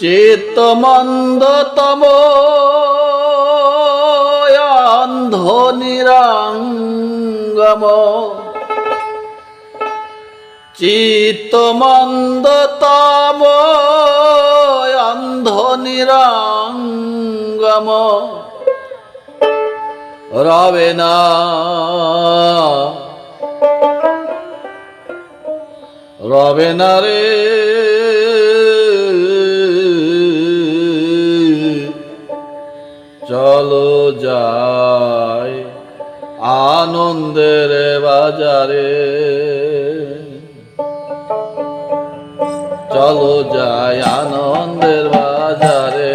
চিত্তমন্দতম অন্ধ নিরাঙ্গম চিত্তমন্দতম অন্ধ নিরাঙ্গম রবে না। রবে না রে। চলো যাই আনন্দের বাজারে। চলো যাই আনন্দের বাজারে।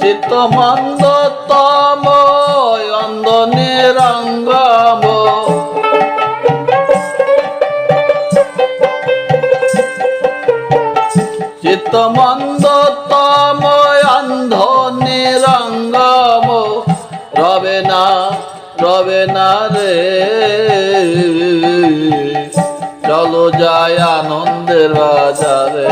চিত্তমন্দ তম অন্ধ না রবে না রে। চলো যায় আনন্দের বাজারে।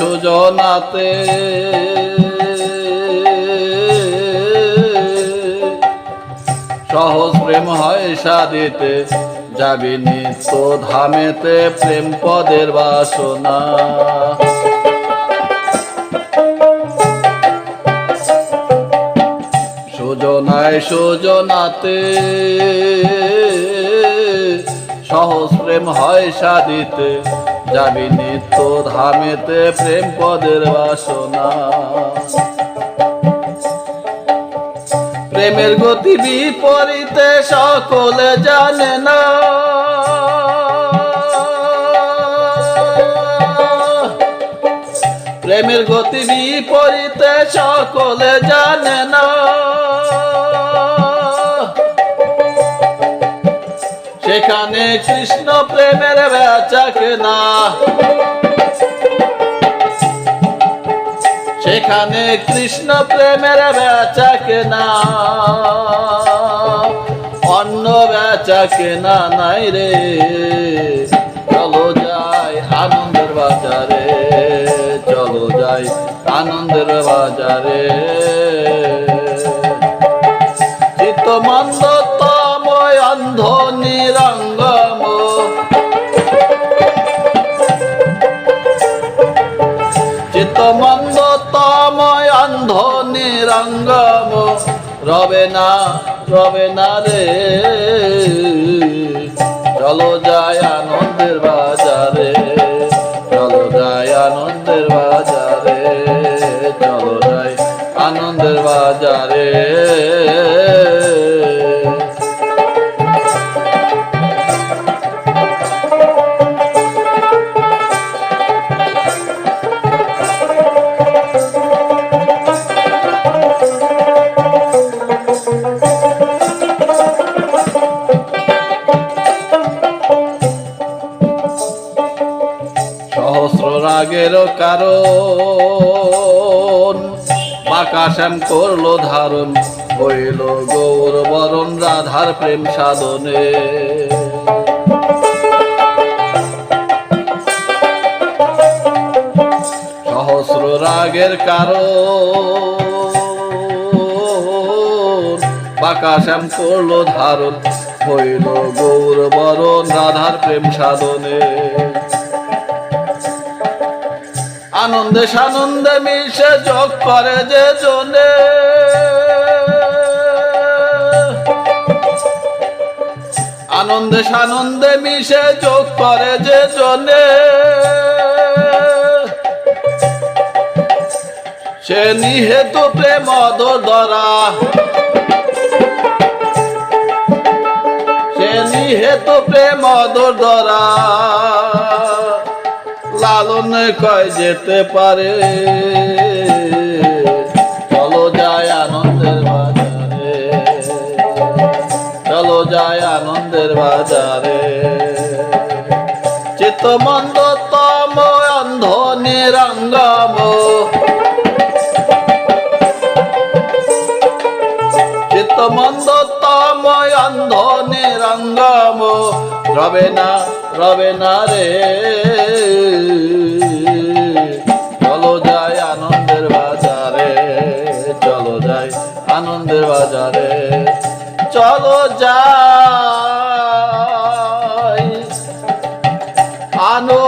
সুজনাতে। সহজ প্রেম হয় সাদিতে যাবি নিত্য ধামেতে প্রেম পদের বাসনা। সুজনায় সুজনাতে, সহজ প্রেম হয় সাদিতে যাবি নিত্য ধামেতে প্রেম পদের বাসনা। প্রেমের গতি বিপরীতে সকলে জানে না। প্রেমের গতি বিপরীতে সকলে জানে না। সেখানে কৃষ্ণ প্রেমের বেচাকে না। সেখানে কৃষ্ণ প্রেমের বেচাকে না। অন্য বেচাকে না, নাই রে। চলো যাই আনন্দের বাজারে, চলো যাই আনন্দের বাজারে। নিরঙ্গম রবে না রবে না রে। চলো যায় আনন্দের বাজারে, চলো যায় আনন্দের বাজারে, চলো যাই আনন্দের বাজারে। রাগের কারণ। বাঁকা শ্যাম করল ধারণ, হইল গৌর বরণ, রাধার প্রেম সাধনে। সহস্র রাগের কারণ। বাঁকা শ্যাম করল ধারণ, হইল গৌর বরণ, রাধার প্রেম সাধনে। আনন্দে সানন্দে মিশে যোগ করে যে জনে। আনন্দে সানন্দে মিশে যোগ করে যে জনে। সে নিহেতু প্রেম ধরা সে নিহেতু প্রেম ধরা লালন কয় যেতে পারে। চলো যায় আনন্দের বাজারে। চলো যায় আনন্দের বাজারে। চিত্তমন্দ তম অন্ধ নিরঙ্গম চিত্তমন্দ তম অন্ধ নিরঙ্গম রবে না রবে না রে। বাজারে। চলো যাই। আনো